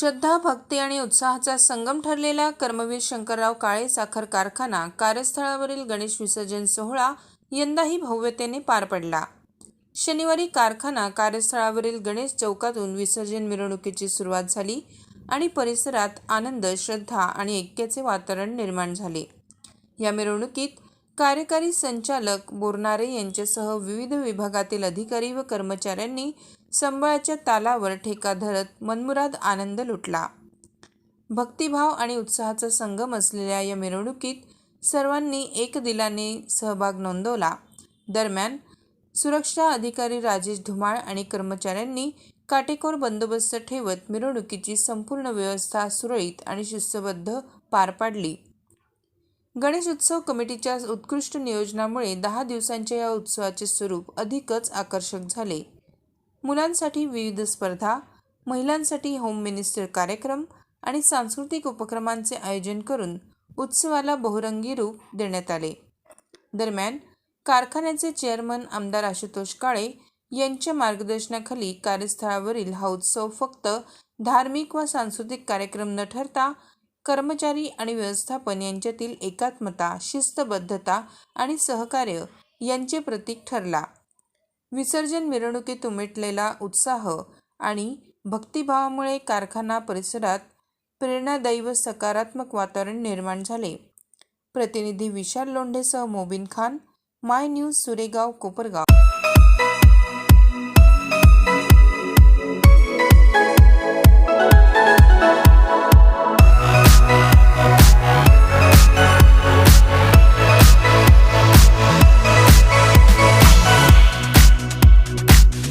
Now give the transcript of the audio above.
श्रद्धा भक्ती आणि उत्साहाचा संगम ठरलेला कर्मवीर शंकरराव काळे साखर कारखाना कार्यस्थळावरील गणेश विसर्जन सोहळा यंदाही भव्यतेने पार पडला. शनिवारी कारखाना कार्यस्थळावरील गणेश चौकातून विसर्जन मिरवणुकीची सुरुवात झाली आणि परिसरात आनंद श्रद्धा आणि ऐक्याचे वातावरण निर्माण झाले. या मिरवणुकीत कार्यकारी संचालक बोरनारे यांच्यासह विविध विभागातील अधिकारी व कर्मचाऱ्यांनी संबळाच्या तालावर ठेका धरत मनमुराद आनंद लुटला. भक्तिभाव आणि उत्साहाचा संगम असलेल्या या मिरवणुकीत सर्वांनी एकदिलाने सहभाग नोंदवला. दरम्यान सुरक्षा अधिकारी राजेश धुमाळ आणि कर्मचाऱ्यांनी काटेकोर बंदोबस्त ठेवत मिरवणुकीची संपूर्ण व्यवस्था सुरळीत आणि शिस्तबद्ध पार पाडली. गणेश उत्सव कमिटीच्या उत्कृष्ट नियोजनामुळे दहा दिवसांच्या या उत्सवाचे स्वरूप अधिकच आकर्षक झाले. मुलांसाठी विविध स्पर्धा महिलांसाठी होम मिनिस्टर कार्यक्रम आणि सांस्कृतिक उपक्रमांचे आयोजन करून उत्सवाला बहुरंगी रूप देण्यात आले. दरम्यान कारखान्याचे चेअरमन आमदार आशुतोष काळे यांच्या मार्गदर्शनाखाली कार्यस्थळावरील हा उत्सव फक्त धार्मिक व सांस्कृतिक कार्यक्रम न ठरता कर्मचारी आणि व्यवस्थापन यांच्यातील एकात्मता शिस्तबद्धता आणि सहकार्य यांचे प्रतीक ठरला. विसर्जन मिरवणुकीत उमटलेला उत्साह आणि भक्तिभावामुळे कारखाना परिसरात प्रेरणादायी व सकारात्मक वातावरण निर्माण झाले. प्रतिनिधी विशाल लोंढेसह मोबिन खान माय न्यूज सुरेगाव कोपरगाव.